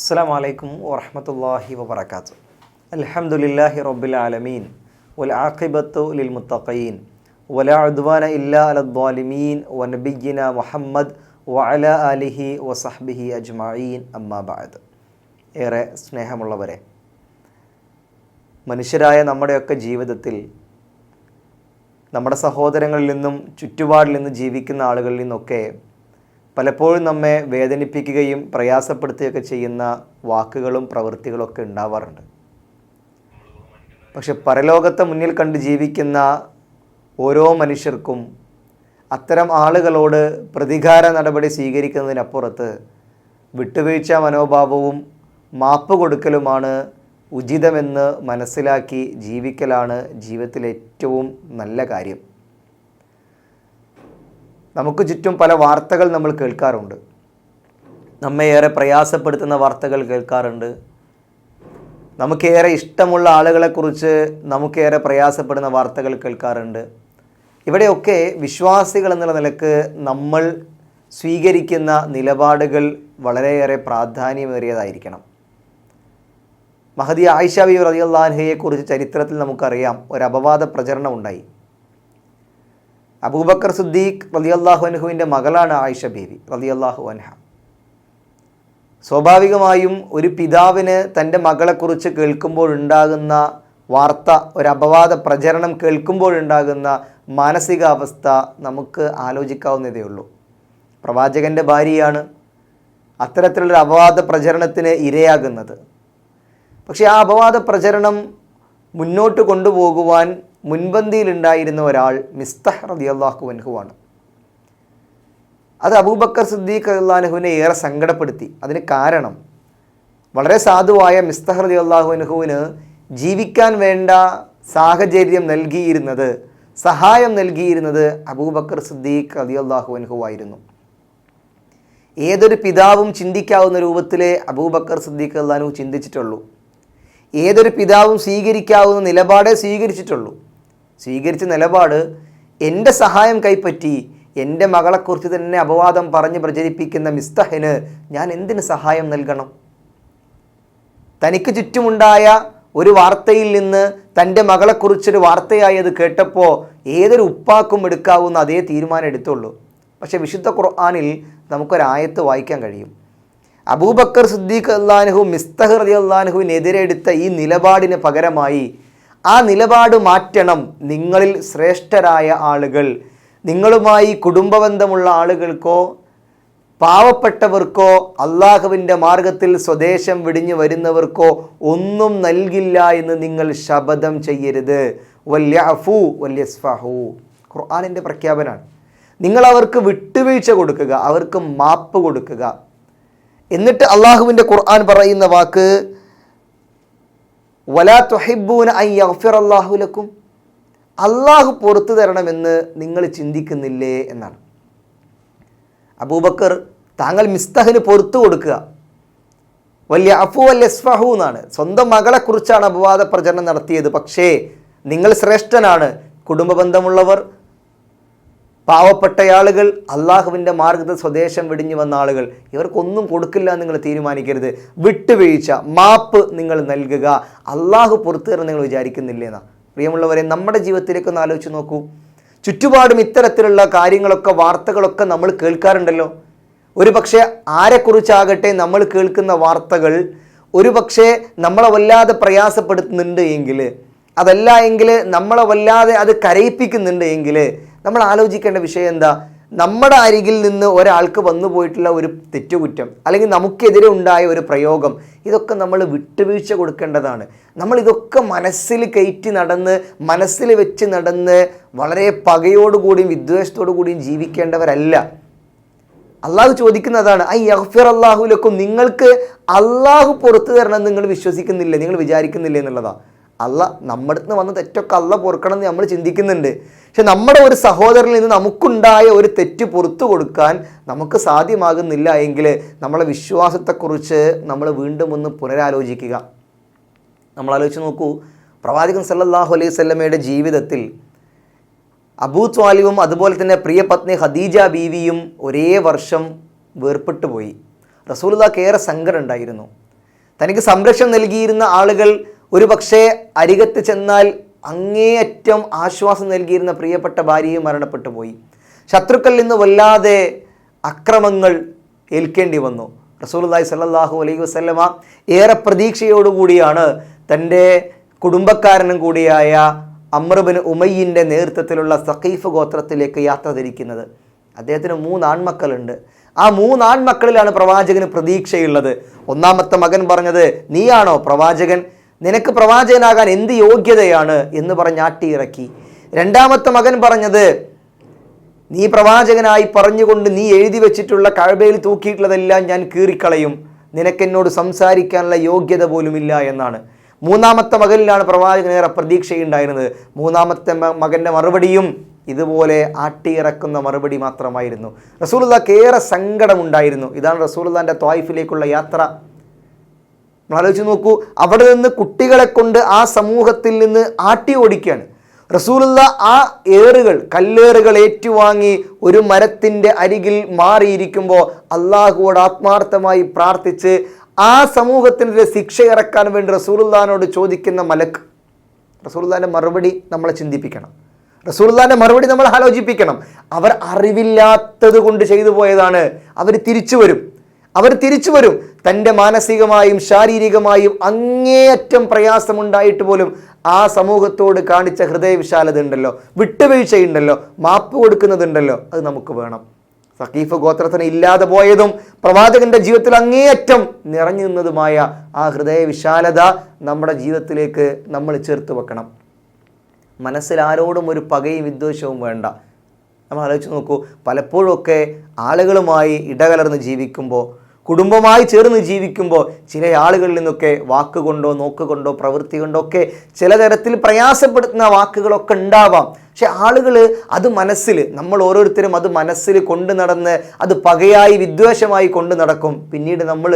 അസ്സാം വലൈക്കും വറഹമത്തല്ലാഹി വബർക്കാത്തു അൽഹംദുലില്ലാഹി റബ്ബിൽ ആലമീൻ. വൽ ലിൽ മുത്തഖീൻ. വല ഉദ്വാന ഇല്ലാ അലദ്വാലിമീൻ വനബിയ്യിന മുഹമ്മദ് വഅല ആലിഹി വസഹ്ബിഹി അജ്മഈൻ. അമ്മാ ബഅദ്. ഏറെ സ്നേഹമുള്ളവരെ മനുഷ്യരായ നമ്മുടെയൊക്കെ ജീവിതത്തിൽ നമ്മുടെ സഹോദരങ്ങളിൽ നിന്നും ചുറ്റുപാടിൽ നിന്ന് ജീവിക്കുന്ന ആളുകളിൽ നിന്നൊക്കെ പലപ്പോഴും നമ്മെ വേദനിപ്പിക്കുകയും പ്രയാസപ്പെടുത്തുകയൊക്കെ ചെയ്യുന്ന വാക്കുകളും പ്രവൃത്തികളൊക്കെ ഉണ്ടാവാറുണ്ട്. പക്ഷെ പരലോകത്തെ മുന്നിൽ കണ്ട് ജീവിക്കുന്ന ഓരോ മനുഷ്യർക്കും അത്തരം ആളുകളോട് പ്രതികാര നടപടി സ്വീകരിക്കുന്നതിനപ്പുറത്ത് വിട്ടുവീഴ്ച മനോഭാവവും മാപ്പ് കൊടുക്കലുമാണ് ഉചിതമെന്ന് മനസ്സിലാക്കി ജീവിക്കലാണ് ജീവിതത്തിലെ ഏറ്റവും നല്ല കാര്യം. നമുക്ക് ചുറ്റും പല വാർത്തകൾ നമ്മൾ കേൾക്കാറുണ്ട്. നമ്മെ ഏറെ പ്രയാസപ്പെടുത്തുന്ന വാർത്തകൾ കേൾക്കാറുണ്ട്. നമുക്കേറെ ഇഷ്ടമുള്ള ആളുകളെക്കുറിച്ച് നമുക്കേറെ പ്രയാസപ്പെടുന്ന വാർത്തകൾ കേൾക്കാറുണ്ട്. ഇവിടെയൊക്കെ വിശ്വാസികൾ എന്നുള്ള നിലയ്ക്ക് നമ്മൾ സ്വീകരിക്കുന്ന നിലപാടുകൾ വളരെയേറെ പ്രാധാന്യമേറിയതായിരിക്കണം. മഹദി ആയിഷ ബി റതിയുള്ളാൻഹയെക്കുറിച്ച് ചരിത്രത്തിൽ നമുക്കറിയാം. ഒരു അപവാദ പ്രചരണം ഉണ്ടായി അബൂബക്കർ സുദ്ദീഖ് റലിയല്ലാഹു അൻഹുവിന്റെ മകളാണ് ആയിഷ ബീവി റലിയല്ലാഹു അൻഹ. സ്വാഭാവികമായും ഒരു പിതാവിന് തന്റെ മകളെക്കുറിച്ച് കേൾക്കുമ്പോഴുണ്ടാകുന്ന വാർത്ത ഒരു അപവാദ പ്രചരണം കേൾക്കുമ്പോഴുണ്ടാകുന്ന മാനസികാവസ്ഥ നമുക്ക് ആലോചിക്കാവുന്നതേ ഉള്ളൂ. പ്രവാചകന്റെ ഭാര്യയാണ് അത്തരത്തിലുള്ള അപവാദ പ്രചരണത്തിന് ഇരയാകുന്നത്. പക്ഷേ ആ അപവാദ പ്രചരണം മുന്നോട്ട് കൊണ്ടുപോകുവാൻ മുൻപന്തിയിലുണ്ടായിരുന്ന ഒരാൾ മിസ്തഹ് റതി അള്ളാഹു വൻഹുവാണ് അത് അബൂബക്കർ സിദ്ദീഖ് അള്ളാഹുവിനെ ഏറെ സങ്കടപ്പെടുത്തി. അതിന് കാരണം വളരെ സാധുവായ മിസ്തഹ് റതി അള്ളാഹു വൻഹുവിന് ജീവിക്കാൻ വേണ്ട സാഹചര്യം നൽകിയിരുന്നത് സഹായം നൽകിയിരുന്നത് അബൂബക്കർ സിദ്ദീഖ് അള്ളാഹു അൻഹുവായിരുന്നു. ഏതൊരു പിതാവും ചിന്തിക്കാവുന്ന രൂപത്തിലെ അബൂബക്കർ സിദ്ദീഖ് അള്ളാഹു ചിന്തിച്ചിട്ടുള്ളൂ. ഏതൊരു പിതാവും സ്വീകരിക്കാവുന്ന നിലപാടേ സ്വീകരിച്ചിട്ടുള്ളൂ. സ്വീകരിച്ച നിലപാട് എന്റെ സഹായം കൈപ്പറ്റി എന്റെ മകളെക്കുറിച്ച് തന്നെ അപവാദം പറഞ്ഞ് പ്രചരിപ്പിക്കുന്ന മിസ്തഹിന് ഞാൻ എന്തിന് സഹായം നൽകണം? തനിക്ക് ചുറ്റുമുണ്ടായ ഒരു വാർത്തയിൽ നിന്ന് തന്റെ മകളെക്കുറിച്ചൊരു വാർത്തയായത് കേട്ടപ്പോൾ ഏതൊരു ഉപ്പാക്കും എടുക്കാവുന്ന അതേ തീരുമാനം എടുത്തുള്ളൂ. പക്ഷെ വിശുദ്ധ ഖുർആാനിൽ നമുക്കൊരായത്ത് വായിക്കാൻ കഴിയും. അബൂബക്കർ സിദ്ദീഖ് അള്ളാനുഹു മിസ്തഹ് റതി അള്ളാനുഹുവിനെതിരെ എടുത്ത ഈ നിലപാടിന് പകരമായി ആ നിലപാട് മാറ്റണം നിങ്ങളിൽ ശ്രേഷ്ഠരായ ആളുകൾ. നിങ്ങളുമായി കുടുംബബന്ധമുള്ള ആളുകൾക്കോ പാവപ്പെട്ടവർക്കോ അള്ളാഹുവിന്റെ മാർഗത്തിൽ സ്വദേശം വിടിഞ്ഞു വരുന്നവർക്കോ ഒന്നും നൽകില്ല എന്ന് നിങ്ങൾ ശപഥം ചെയ്യരുത്. വല്യഫു വല്യസ്ഫഹു ഖുർആാനിന്റെ പ്രഖ്യാപനമാണ്. നിങ്ങൾ അവർക്ക് വിട്ടുവീഴ്ച കൊടുക്കുക അവർക്ക് മാപ്പ് കൊടുക്കുക. എന്നിട്ട് അള്ളാഹുവിന്റെ ഖുർആൻ പറയുന്ന വാക്ക് വലാ അള്ളാഹുലക്കും അള്ളാഹു പുറത്തു തരണമെന്ന് നിങ്ങൾ ചിന്തിക്കുന്നില്ലേ എന്നാണ്. അബൂബക്കർ താങ്കൾ മിസ്തഹിന് പുറത്തു കൊടുക്കുക. വലിയ അഫു അൽ എസ്ഫഹു എന്നാണ്. സ്വന്തം മകളെക്കുറിച്ചാണ് അപവാദ പ്രചരണം നടത്തിയത്. പക്ഷേ നിങ്ങൾ ശ്രേഷ്ഠനാണ്. കുടുംബ ബന്ധമുള്ളവർ പാവപ്പെട്ട ആളുകൾ അള്ളാഹുവിന്റെ മാർഗത്തിൽ സ്വദേശം വെടിഞ്ഞു വന്ന ആളുകൾ ഇവർക്കൊന്നും കൊടുക്കില്ല എന്ന് നിങ്ങൾ തീരുമാനിക്കരുത്. വിട്ടുവീഴ്ച മാപ്പ് നിങ്ങൾ നൽകുക. അള്ളാഹു പുറത്തു നിങ്ങൾ വിചാരിക്കുന്നില്ലേന്നാ പ്രിയമുള്ളവരെ നമ്മുടെ ജീവിതത്തിലേക്ക് ഒന്ന് ആലോചിച്ച് നോക്കൂ. ചുറ്റുപാടും ഇത്തരത്തിലുള്ള കാര്യങ്ങളൊക്കെ വാർത്തകളൊക്കെ നമ്മൾ കേൾക്കാറുണ്ടല്ലോ. ഒരു പക്ഷേ ആരെക്കുറിച്ചാകട്ടെ നമ്മൾ കേൾക്കുന്ന വാർത്തകൾ ഒരു പക്ഷേ നമ്മളെ വല്ലാതെ പ്രയാസപ്പെടുത്തുന്നുണ്ട് എങ്കിൽ അതല്ല എങ്കിൽ നമ്മളെ വല്ലാതെ അത് കരയിപ്പിക്കുന്നുണ്ട് എങ്കിൽ നമ്മൾ ആലോചിക്കേണ്ട വിഷയം എന്താ? നമ്മുടെ അരികിൽ നിന്ന് ഒരാൾക്ക് വന്നു പോയിട്ടുള്ള ഒരു തെറ്റുകുറ്റം അല്ലെങ്കിൽ നമുക്കെതിരെ ഉണ്ടായ ഒരു പ്രയോഗം ഇതൊക്കെ നമ്മൾ വിട്ടുവീഴ്ച കൊടുക്കേണ്ടതാണ്. നമ്മൾ ഇതൊക്കെ മനസ്സിൽ കയറ്റി നടന്ന് മനസ്സിൽ വെച്ച് നടന്ന് വളരെ പകയോടുകൂടിയും വിദ്വേഷത്തോടു കൂടിയും ജീവിക്കേണ്ടവരല്ല. അള്ളാഹു ചോദിക്കുന്നതാണ് ഐ അഹ്ഫിർ അള്ളാഹുലക്കും നിങ്ങൾക്ക് അള്ളാഹു പുറത്തു തരണം നിങ്ങൾ വിശ്വസിക്കുന്നില്ല? നിങ്ങൾ വിചാരിക്കുന്നില്ല എന്നുള്ളതാണ് അല്ല നമ്മുടെ നിന്ന് വന്ന തെറ്റൊക്കെ അല്ല പൊറുക്കണം എന്ന് നമ്മൾ ചിന്തിക്കുന്നുണ്ട്. പക്ഷെ നമ്മുടെ ഒരു സഹോദരനിൽ നിന്ന് നമുക്കുണ്ടായ ഒരു തെറ്റ് പുറത്തു കൊടുക്കാൻ നമുക്ക് സാധ്യമാകുന്നില്ല എങ്കിൽ നമ്മളെ വിശ്വാസത്തെക്കുറിച്ച് നമ്മൾ വീണ്ടും ഒന്ന് പുനരാലോചിക്കുക. നമ്മൾ ആലോചിച്ച് നോക്കൂ പ്രവാചകൻ സല്ലാഹു അലൈഹി സ്വല്ലമയുടെ ജീവിതത്തിൽ അബൂ ത്വാലിബും അതുപോലെ തന്നെ പ്രിയപത്നി ഖദീജ ബീവിയും ഒരേ വർഷം വേർപെട്ടു പോയി. റസൂലുള്ളാക്ക് ഏറെ സങ്കടം ഉണ്ടായിരുന്നു. തനിക്ക് സംരക്ഷണം നൽകിയിരുന്ന ആളുകൾ ഒരു പക്ഷേ അരികത്ത് ചെന്നാൽ അങ്ങേയറ്റം ആശ്വാസം നൽകിയിരുന്ന പ്രിയപ്പെട്ട ഭാര്യയും മരണപ്പെട്ടു പോയി. ശത്രുക്കളിൽ നിന്ന് വല്ലാതെ അക്രമങ്ങൾ ഏൽക്കേണ്ടി വന്നു. റസൂലുള്ളാഹി സ്വല്ലല്ലാഹു അലൈഹി വസ്ലമ ഏറെ പ്രതീക്ഷയോടുകൂടിയാണ് തന്റെ കുടുംബക്കാരനും കൂടിയായ അമ്രബിന് ഉമയ്യിന്റെ നേതൃത്വത്തിലുള്ള സഖീഫ് ഗോത്രത്തിലേക്ക് യാത്ര തിരിക്കുന്നത്. അദ്ദേഹത്തിന് മൂന്ന് ആൺമക്കളുണ്ട്. ആ മൂന്ന് ആൺമക്കളിലാണ് പ്രവാചകന് പ്രതീക്ഷയുള്ളത്. ഒന്നാമത്തെ മകൻ പറഞ്ഞത് നീയാണോ പ്രവാചകൻ? നിനക്ക് പ്രവാചകനാകാൻ എന്ത് യോഗ്യതയാണ് എന്ന് പറഞ്ഞ് ആട്ടിയിറക്കി. രണ്ടാമത്തെ മകൻ പറഞ്ഞത് നീ പ്രവാചകനായി പറഞ്ഞുകൊണ്ട് നീ എഴുതി വെച്ചിട്ടുള്ള കഴബയിൽ തൂക്കിയിട്ടുള്ളതെല്ലാം ഞാൻ കീറിക്കളയും. നിനക്കെന്നോട് സംസാരിക്കാനുള്ള യോഗ്യത പോലുമില്ല എന്നാണ്. മൂന്നാമത്തെ മകനിലാണ് പ്രവാചകനേറെ പ്രതീക്ഷയുണ്ടായിരുന്നത്. മൂന്നാമത്തെ മകന്റെ മറുപടിയും ഇതുപോലെ ആട്ടിയിറക്കുന്ന മറുപടി മാത്രമായിരുന്നു. റസൂലുള്ളാക്ക് ഏറെ സങ്കടമുണ്ടായിരുന്നു. ഇതാണ് റസൂലുള്ളാന്റെ ത്വായിഫിലേക്കുള്ള യാത്ര. നമ്മൾ ആലോചിച്ച് നോക്കൂ അവിടെ നിന്ന് കുട്ടികളെ കൊണ്ട് ആ സമൂഹത്തിൽ നിന്ന് ആട്ടി ഓടിക്കുകയാണ്. റസൂലുള്ള ആ ഏറുകൾ കല്ലേറുകൾ ഏറ്റുവാങ്ങി ഒരു മരത്തിന്റെ അരികിൽ മാറിയിരിക്കുമ്പോൾ അള്ളാഹുവോട് ആത്മാർത്ഥമായി പ്രാർത്ഥിച്ച് ആ സമൂഹത്തിനെതിരെ ശിക്ഷ ഇറക്കാൻ വേണ്ടി റസൂലുള്ളാനോട് ചോദിക്കുന്ന മലക്ക് റസൂലുല്ലാന്റെ മറുപടി നമ്മളെ ചിന്തിപ്പിക്കണം. റസൂലുല്ലാന്റെ മറുപടി നമ്മൾ ആലോചിപ്പിക്കണം. അവർ അറിവില്ലാത്തത് കൊണ്ട് ചെയ്തു പോയതാണ്. അവർ തിരിച്ചു വരും. അവർ തിരിച്ചു വരും. തന്റെ മാനസികമായും ശാരീരികമായും അങ്ങേയറ്റം പ്രയാസമുണ്ടായിട്ട് പോലും ആ സമൂഹത്തോട് കാണിച്ച ഹൃദയവിശാലത ഉണ്ടല്ലോ വിട്ടുവീഴ്ചയുണ്ടല്ലോ. മാപ്പ് കൊടുക്കുന്നതുണ്ടല്ലോ. അത് നമുക്ക് വേണം. സഖീഫ് ഗോത്രത്തിന് ഇല്ലാതെ പോയതും പ്രവാചകന്റെ ജീവിതത്തിൽ അങ്ങേയറ്റം നിറഞ്ഞു നിന്നതുമായ ആ ഹൃദയവിശാലത നമ്മുടെ ജീവിതത്തിലേക്ക് നമ്മൾ ചേർത്ത് വെക്കണം. മനസ്സിൽ ആരോടും ഒരു പകയും വിദ്വേഷവും വേണ്ട. നമ്മൾ ആലോചിച്ച് നോക്കൂ പലപ്പോഴൊക്കെ ആളുകളുമായി ഇടകലർന്ന് ജീവിക്കുമ്പോൾ കുടുംബമായി ചേർന്ന് ജീവിക്കുമ്പോൾ ചില ആളുകളിൽ നിന്നൊക്കെ വാക്കുകൊണ്ടോ നോക്കുകൊണ്ടോ പ്രവൃത്തി കൊണ്ടോ ഒക്കെ ചില തരത്തിൽ പ്രയാസപ്പെടുത്തുന്ന വാക്കുകളൊക്കെ ഉണ്ടാവാം. പക്ഷെ ആളുകൾ അത് മനസ്സിൽ നമ്മൾ ഓരോരുത്തരും അത് മനസ്സിൽ കൊണ്ടു നടന്ന് അത് പകയായി വിദ്വേഷമായി കൊണ്ടു നടക്കും. പിന്നീട് നമ്മൾ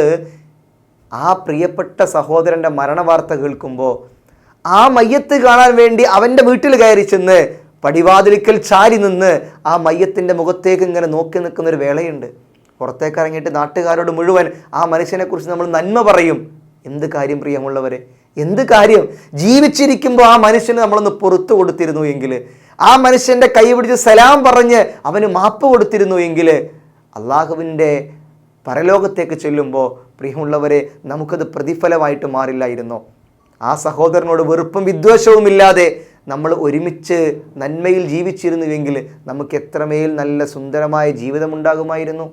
ആ പ്രിയപ്പെട്ട സഹോദരന്റെ മരണവാർത്ത കേൾക്കുമ്പോൾ ആ മയ്യത്ത് കാണാൻ വേണ്ടി അവന്റെ വീട്ടിൽ കയറി ചെന്ന് പടിവാതിലിക്കൽ ചാരി നിന്ന് ആ മയ്യത്തിന്റെ മുഖത്തേക്ക് ഇങ്ങനെ നോക്കി നിൽക്കുന്നൊരു വേളയുണ്ട്. പുറത്തേക്ക് ഇറങ്ങിയിട്ട് നാട്ടുകാരോട് മുഴുവൻ ആ മനുഷ്യനെക്കുറിച്ച് നമ്മൾ നന്മ പറയും. എന്ത് കാര്യം പ്രിയമുള്ളവരെ? എന്ത് കാര്യം? ജീവിച്ചിരിക്കുമ്പോൾ ആ മനുഷ്യന് നമ്മളൊന്ന് പുറത്തു കൊടുത്തിരുന്നു എങ്കിൽ ആ മനുഷ്യന്റെ കൈ പിടിച്ച് സലാം പറഞ്ഞ് അവന് മാപ്പ് കൊടുത്തിരുന്നു എങ്കിൽ അള്ളാഹുവിന്റെ പരലോകത്തേക്ക് ചെല്ലുമ്പോൾ പ്രിയമുള്ളവരെ നമുക്കത് പ്രതിഫലമായിട്ട് മാറില്ലായിരുന്നോ? ആ സഹോദരനോട് വെറുപ്പും വിദ്വേഷവും ഇല്ലാതെ നമ്മൾ ഒരുമിച്ച് നന്മയിൽ ജീവിച്ചിരുന്നുവെങ്കിൽ നമുക്ക് എത്രമേൽ നല്ല സുന്ദരമായ ജീവിതമുണ്ടാകുമായിരുന്നു?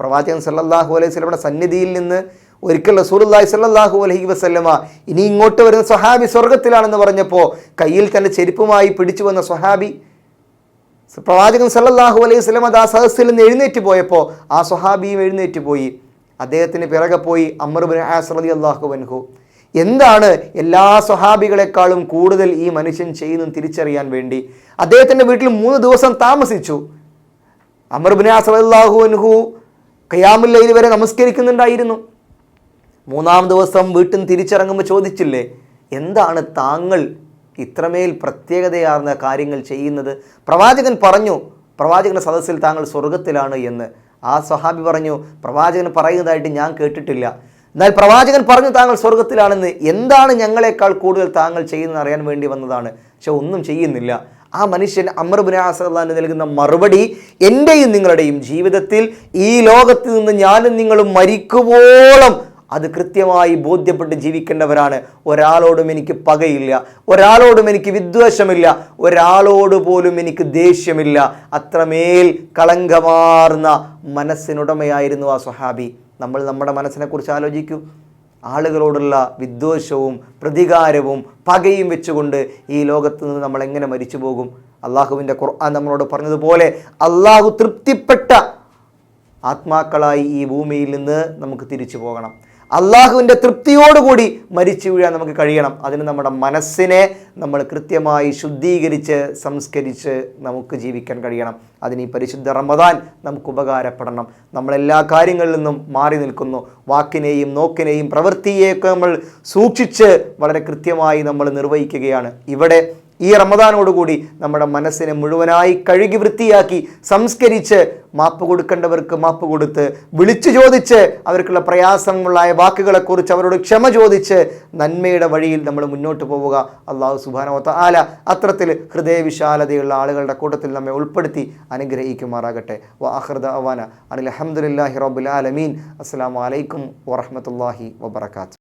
പ്രവാചകൻ സല്ലാഹു അലൈഹി സ്വലമയുടെ സന്നിധിയിൽ നിന്ന് ഒരിക്കൽ റസൂലുള്ളാഹി സല്ലാഹു അലഹി വസല്ലമ ഇനി ഇങ്ങോട്ട് വരുന്ന സ്വഹാബി സ്വർഗത്തിലാണെന്ന് പറഞ്ഞപ്പോൾ കയ്യിൽ തന്റെ ചെരുപ്പുമായി പിടിച്ചു വന്ന സ്വഹാബി പ്രവാചകൻ സല്ലാഹു അലൈഹി സ്വലം അത് ആ സദസ്സിൽ നിന്ന് എഴുന്നേറ്റ് പോയപ്പോൾ ആ സ്വഹാബിയും എഴുന്നേറ്റ് പോയി. അദ്ദേഹത്തിന് പിറകെ പോയി അമർബിൻ ആസ് റളി അള്ളാഹു വൻഹു എന്താണ് എല്ലാ സ്വഹാബികളെക്കാളും കൂടുതൽ ഈ മനുഷ്യൻ ചെയ്യുന്നതെന്ന് തിരിച്ചറിയാൻ വേണ്ടി? അദ്ദേഹത്തിന്റെ വീട്ടിൽ മൂന്ന് ദിവസം താമസിച്ചു. അമർബിൻ ആസ് റളിയല്ലാഹു അൻഹു ഖയാമുല്ലയിൽ വരെ നമസ്കരിക്കുന്നുണ്ടായിരുന്നു. മൂന്നാം ദിവസം വീട്ടിൽ തിരിച്ചിറങ്ങുമ്പോൾ ചോദിച്ചില്ലേ എന്താണ് താങ്കൾ ഇത്രമേൽ പ്രത്യേകതയാർന്ന കാര്യങ്ങൾ ചെയ്യുന്നത്? പ്രവാചകൻ പറഞ്ഞു പ്രവാചകന്റെ സദസ്സിൽ താങ്കൾ സ്വർഗത്തിലാണ് എന്ന്. ആ സ്വഹാബി പറഞ്ഞു പ്രവാചകൻ പറയുന്നതായിട്ട് ഞാൻ കേട്ടിട്ടില്ല. എന്നാൽ പ്രവാചകൻ പറഞ്ഞു താങ്കൾ സ്വർഗത്തിലാണെന്ന് എന്താണ് ഞങ്ങളെക്കാൾ കൂടുതൽ താങ്കൾ ചെയ്യുന്നത് അറിയാൻ വേണ്ടി വന്നതാണ്. പക്ഷെ ഒന്നും ചെയ്യുന്നില്ല. ആ മനുഷ്യൻ അമർബിൻ ആസല്ലാന് നൽകുന്ന മറുപടി എന്റെയും നിങ്ങളുടെയും ജീവിതത്തിൽ ഈ ലോകത്ത് നിന്ന് ഞാനും നിങ്ങളും മരിക്കുവോളം അത് കൃത്യമായി ബോധ്യപ്പെട്ട് ജീവിക്കേണ്ടവരാണ്. ഒരാളോടും എനിക്ക് പകയില്ല. ഒരാളോടും എനിക്ക് വിദ്വേഷമില്ല. ഒരാളോട് പോലും എനിക്ക് ദേഷ്യമില്ല. അത്രമേൽ കളങ്കമാർന്ന മനസ്സിനുടമയായിരുന്നു ആ സ്വഹാബി. നമ്മൾ നമ്മുടെ മനസ്സിനെക്കുറിച്ച് ആലോചിക്കൂ. ആളുകളോടുള്ള വിദ്വേഷവും പ്രതികാരവും പകയും വെച്ചുകൊണ്ട് ഈ ലോകത്ത് നിന്ന് നമ്മൾ എങ്ങനെ മരിച്ചു പോകും? അള്ളാഹുവിന്റെ ഖുർആൻ നമ്മളോട് പറഞ്ഞതുപോലെ അള്ളാഹു തൃപ്തിപ്പെട്ട ആത്മാക്കളായി ഈ ഭൂമിയിൽ നിന്ന് നമുക്ക് തിരിച്ചു പോകണം. അള്ളാഹുവിന്റെ തൃപ്തിയോടുകൂടി മരിച്ചു വീഴാൻ നമുക്ക് കഴിയണം. അതിന് നമ്മുടെ മനസ്സിനെ നമ്മൾ കൃത്യമായി ശുദ്ധീകരിച്ച് സംസ്കരിച്ച് നമുക്ക് ജീവിക്കാൻ കഴിയണം. അതിന് ഈ പരിശുദ്ധ റമദാൻ നമുക്ക് ഉപകാരപ്പെടണം. നമ്മളെല്ലാ കാര്യങ്ങളിൽ നിന്നും മാറി നിൽക്കുന്നു. വാക്കിനെയും നോക്കിനെയും പ്രവൃത്തിയെയൊക്കെ നമ്മൾ സൂക്ഷിച്ച് വളരെ കൃത്യമായി നമ്മൾ നിർവഹിക്കുകയാണ്. ഇവിടെ ഈ റമദാനോടുകൂടി നമ്മുടെ മനസ്സിനെ മുഴുവനായി കഴുകി വൃത്തിയാക്കി സംസ്കരിച്ച് മാപ്പ് കൊടുക്കേണ്ടവർക്ക് മാപ്പ് കൊടുത്ത് വിളിച്ചു ചോദിച്ച് അവർക്കുള്ള പ്രയാസങ്ങളായ വാക്കുകളെക്കുറിച്ച് അവരോട് ക്ഷമ ചോദിച്ച് നന്മയുടെ വഴിയിൽ നമ്മൾ മുന്നോട്ട് പോവുക. അള്ളാഹു സുബാനോത്ത ആല അത്തരത്തിൽ ഹൃദയവിശാലതയുള്ള ആളുകളുടെ കൂട്ടത്തിൽ നമ്മെ ഉൾപ്പെടുത്തി അനുഗ്രഹിക്കുമാറാകട്ടെ. വാഹൃദ അവാന അനിൽ അഹമ്മദില്ലാഹി റബുലാലമീൻ ആലമീൻ. അസ്സാം വലൈക്കും വറഹമത്തല്ലാഹി വബർക്കാത്തു